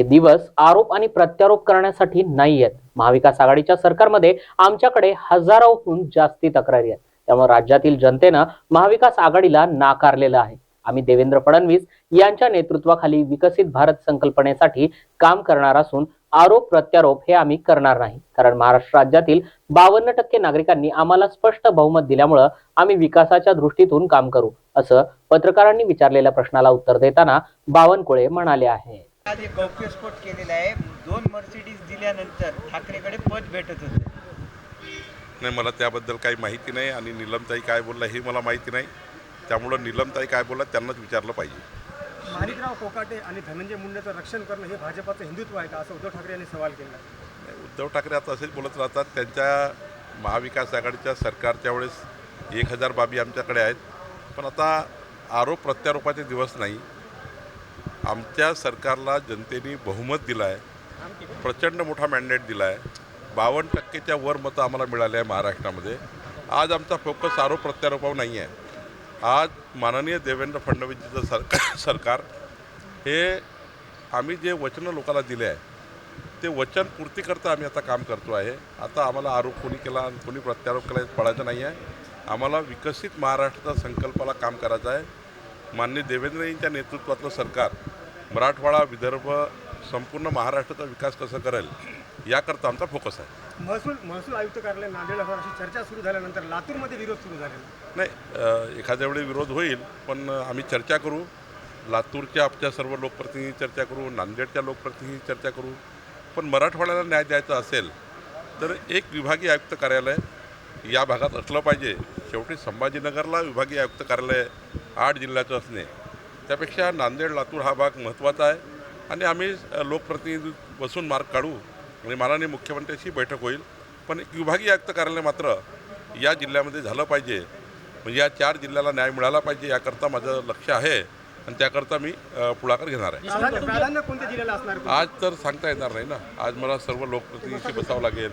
हे दिवस आरोप आणि प्रत्यारोप करण्यासाठी नाही आहेत. महाविकास आघाडीच्या सरकारमध्ये आमच्याकडे हजारोहून जास्ती तक्रारी आहेत. त्यामुळे राज्यातील जनतेनं महाविकास आघाडीला नाकारलेलं आहे. आम्ही देवेंद्र फडणवीस यांच्या नेतृत्वाखाली विकसित भारत संकल्पनेसाठी काम करणार असून आरोप प्रत्यारोप हे आम्ही करणार नाही. कारण महाराष्ट्र राज्यातील बावन्न टक्के नागरिकांनी आम्हाला स्पष्ट बहुमत दिल्यामुळं आम्ही विकासाच्या दृष्टीतून काम करू असं पत्रकारांनी विचारलेल्या प्रश्नाला उत्तर देताना बावनकुळे म्हणाले आहे आज एक गौप्यस्फोट केलेला आहे. दोन मर्सिडीज दिल्यानंतर ठाकरेकडे पद भेटत होते. नाही मला त्याबद्दल काही माहिती नाही आणि निलमताई काय बोलला हे मला माहिती नाही. त्यामुळं निलमताई काय बोलला त्यांनाच विचारलं पाहिजे. माणिकराव कोकाटे आणि धनंजय मुंडेचं रक्षण करणं हे भाजपाचं हिंदुत्व आहे का? असं उद्धव ठाकरे यांनी सवाल केला. उद्धव ठाकरे आता असेच बोलत राहतात. त्यांच्या महाविकास आघाडीच्या सरकारच्या वेळेस एक हजार बाबी आमच्याकडे आहेत. पण आता आरोप प्रत्यारोपाचे दिवस नाही. आमच्या सरकारला जनतेने बहुमत दिलं आहे प्रचंड मोठा मॅन्डेट दिला आहे बावन्न टक्केच्या वर मतं आम्हाला मिळाले आहे महाराष्ट्रामध्ये. आज आमचा फोकस आरोप प्रत्यारोपावर नाही आहे आज माननीय देवेंद्र फडणवीसजीचं सरकार सरकार हे आम्ही जे वचनं लोकांना दिले आहे ते वचन पूर्तीकरता आम्ही आता काम करतो आहे. आता आम्हाला आरोप कोणी केला आणि कोणी प्रत्यारोप केला पडायचं नाही आहे आम्हाला विकसित महाराष्ट्राचा संकल्पाला काम करायचं आहे. माननीय देवेंद्र यांच्या नेतृत्वातलं सरकार मराठवाडा विदर्भ संपूर्ण महाराष्ट्राचा विकास कसं करेल याकरता आमचा फोकस आहे. महसूल महसूल आयुक्त कार्यालय नांदेड अशी चर्चा सुरू झाल्यानंतर लातूरमध्ये विरोध सुरू झालेला नाही एखाद्या वेळी विरोध होईल पण आम्ही चर्चा करू. लातूरच्या आमच्या सर्व लोकप्रतिनिधी चर्चा करू नांदेडच्या लोकप्रतिनिधी चर्चा करू. पण मराठवाड्याला न्याय द्यायचा असेल तर एक विभागीय आयुक्त कार्यालय या भागात असलं पाहिजे. शेवटी संभाजीनगरला विभागीय आयुक्त कार्यालय आठ जिल्ह्याचं असणे. त्यापेक्षा नांदेड लातूर हा भाग महत्त्वाचा आहे. आणि आम्ही लोकप्रतिनिधी बसून मार्ग काढू आणि माननीय मुख्यमंत्र्यांशी बैठक होईल. पण एक विभागीय आयुक्त कार्यालय मात्र या जिल्ह्यामध्ये झालं पाहिजे. म्हणजे या चार जिल्ह्याला न्याय मिळाला पाहिजे याकरता माझं लक्ष आहे. आणि त्याकरता मी पुढाकार घेणार आहे. आज तर सांगता येणार नाही ना. आज मला सर्व लोकप्रतिनिधीशी बसावं लागेल.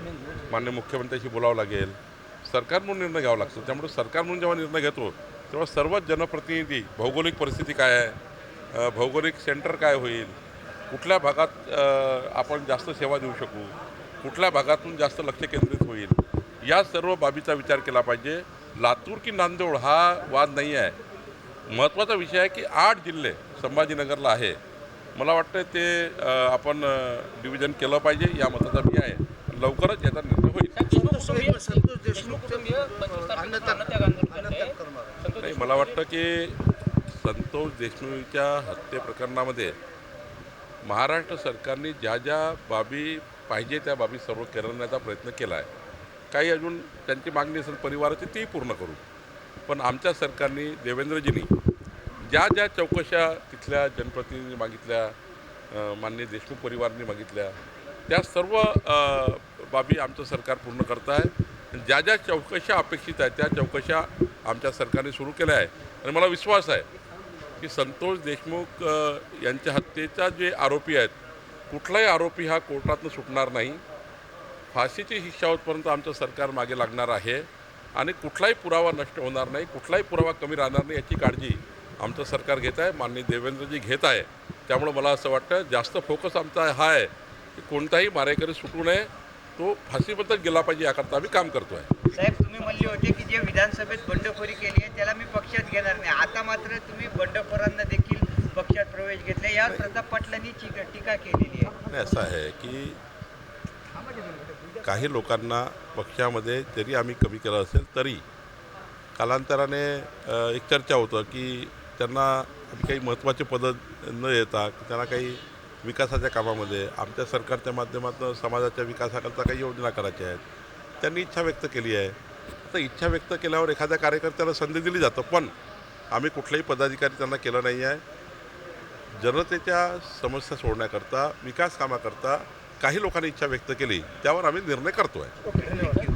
मान्य मुख्यमंत्र्यांशी बोलावं लागेल. सरकार म्हणून निर्णय घ्यावा लागतो. त्यामुळे सरकार म्हणून जेव्हा निर्णय घेतो तेव्हा सर्वच जनप्रतिनिधी भौगोलिक परिस्थिती काय आहे भौगोलिक सेंटर काय होईल कुठल्या भागात आपण जास्त सेवा देऊ शकू कुठल्या भागातून जास्त लक्ष केंद्रित होईल या सर्व बाबीचा विचार केला पाहिजे. लातूर की नांदेड हा वाद नाही आहे. महत्त्वाचा विषय आहे की आठ जिल्हे संभाजीनगरला आहे. मला वाटतं ते आपण डिव्हिजन केलं पाहिजे या मताचा मी आहे. लवकरच याचा निर्णय होईल. मला वाटतं की संतोष देशमुखच्या हत्ये प्रकरणामध्ये महाराष्ट्र सरकारने ज्या ज्या बाबी पाहिजे त्या बाबी सर्व करण्याचा प्रयत्न केला आहे काही अजून त्यांची मागणी असेल परिवाराची ती पूर्ण करू. पण आमच्या सरकारने देवेंद्रजींनी ज्या ज्या चौकशा तिथल्या जनप्रतिनिधींनी मागितल्या माननीय देशमुख परिवारांनी मागितल्या त्या सर्व बाबी आमचं सरकार पूर्ण करत आहे ज्या ज्या चौकशा अपेक्षित आहेत त्या चौकशा आमच्या सरकारने सुरू केल्या आहे आणि मला विश्वास आहे की संतोष देशमुख यांच्या हत्येचा जे आरोपी आहेत कुठलाही आरोपी हा कोर्टातनं सुटणार नाही. फाशीची शिक्षा होतपर्यंत आमचं सरकार मागे लागणार आहे आणि कुठलाही पुरावा नष्ट होणार नाही कुठलाही पुरावा कमी राहणार नाही याची काळजी आमचं सरकार घेत आहे माननीय देवेंद्रजी घेत आहे. त्यामुळं मला असं वाटतं जास्त फोकस आमचा हा आहे की कोणताही मारेकरी सुटू नये. तो फाशीबद्दल गेला पाहिजे याकरता आम्ही काम करतो आहे साहेब तुम्ही म्हणले होते की जे विधानसभेत बंडखोरी केली आहे त्याला मी पक्षात घेणार नाही. आता मात्र तुम्ही बंडखोरांना देखील पक्षात प्रवेश घेतला यावर प्रताप पाटलांनी टीका टीका केलेली आहे. नाही असं आहे की काही लोकांना पक्षामध्ये जरी आम्ही कमी केलं असेल तरी कालांतराने एक चर्चा होतं की त्यांना काही महत्त्वाचे पदं न येता त्यांना काही विकासाच्या कामामध्ये आमच्या सरकारच्या माध्यमातून समाजाच्या विकासाकरता काही योजना करायच्या आहेत. त्यांनी इच्छा व्यक्त केली आहे. आता इच्छा व्यक्त केल्यावर एखाद्या कार्यकर्त्याला संधी दिली जातं पण आम्ही कुठल्याही पदाधिकारी त्यांना केलं नाही आहे. जनतेच्या समस्या सोडण्याकरता विकास कामाकरता काही लोकांनी इच्छा व्यक्त केली त्यावर आम्ही निर्णय करतो आहे ओके